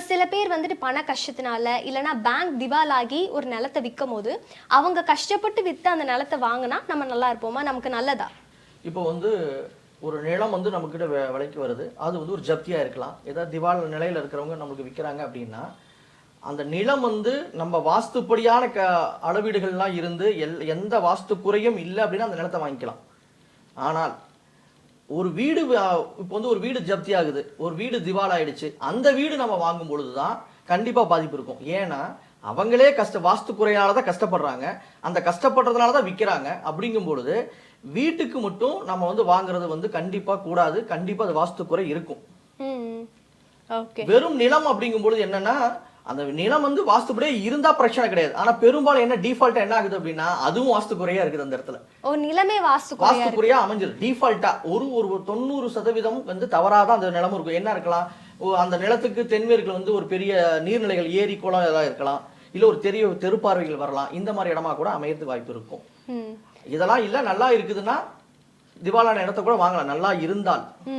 இப்போ சில பேர் வந்துட்டு பண கஷ்டத்தினால இல்லைனா பேங்க் திவாலாகி ஒரு நிலத்தை விற்கும் போது அவங்க கஷ்டப்பட்டு விற்று அந்த நிலத்தை வாங்கினா நம்ம நல்லா இருப்போமா? நமக்கு நல்லதா? இப்போ வந்து ஒரு நிலம் வந்து நம்மக்கிட்ட விலைக்கு வருது. அது வந்து ஒரு ஜப்தியாக இருக்கலாம். ஏதாவது திவால் நிலையில் இருக்கிறவங்க நம்மளுக்கு விற்கிறாங்க அப்படின்னா அந்த நிலம் வந்து நம்ம வாஸ்துப்படியான க அளவீடுகள்லாம் இருந்து எல் எந்த வாஸ்து குறையும் இல்லை அப்படின்னா அந்த நிலத்தை வாங்கிக்கலாம். ஆனால் ஒரு வீடு இப்போ வந்து ஒரு வீடு ஜப்தி ஆகுது ஒரு வீடு திவால் ஆயிடுச்சு அந்த வீடு நம்ம வாங்கும் பொழுது தான் கண்டிப்பாக பாதிப்பு இருக்கும். ஏன்னா அவங்களே கஷ்ட வாஸ்து குறையால தான் கஷ்டப்படுறாங்க. அந்த கஷ்டப்படுறதுனால தான் விற்கிறாங்க அப்படிங்கும் பொழுது வீட்டுக்கு மட்டும் நம்ம வந்து வாங்குறது வந்து கண்டிப்பாக கூடாது. கண்டிப்பாக அது வாஸ்து குறை இருக்கும். வெறும் நிலம் அப்படிங்கும் பொழுது என்னன்னா அந்த நிலம் வந்து வாஸ்துப்படியே இருந்தா பிரச்சனை கிடையாது. ஆனா பெரும்பாலும் என்ன டிஃபால்ட்டா என்ன ஆகுது அப்படின்னா அதுவும் வாஸ்து குறையா இருக்குது அந்த இடத்துல. ஓ நிலமே வாஸ்து வாஸ்து குறையா அமைஞ்சிரு டிஃபால்ட்டா ஒரு ஒரு தொண்ணூறு சதவீதம் வந்து தவறாதான் அந்த நிலம் இருக்கும். என்ன இருக்கலாம்? ஓ, அந்த நிலத்துக்கு தென்மேற்குல வந்து ஒரு பெரிய நீர்நிலைகள் ஏரி குளம் ஏதாவது இருக்கலாம். இல்ல ஒரு தெரிய தெருப்பார்வைகள் வரலாம். இந்த மாதிரி இடமா கூட அமையறதுக்கு வாய்ப்பு இருக்கும். இதெல்லாம் இல்ல நல்லா இருக்குதுன்னா திவாலான இடத்த கூட வாங்கலாம். நல்லா இருந்தால்.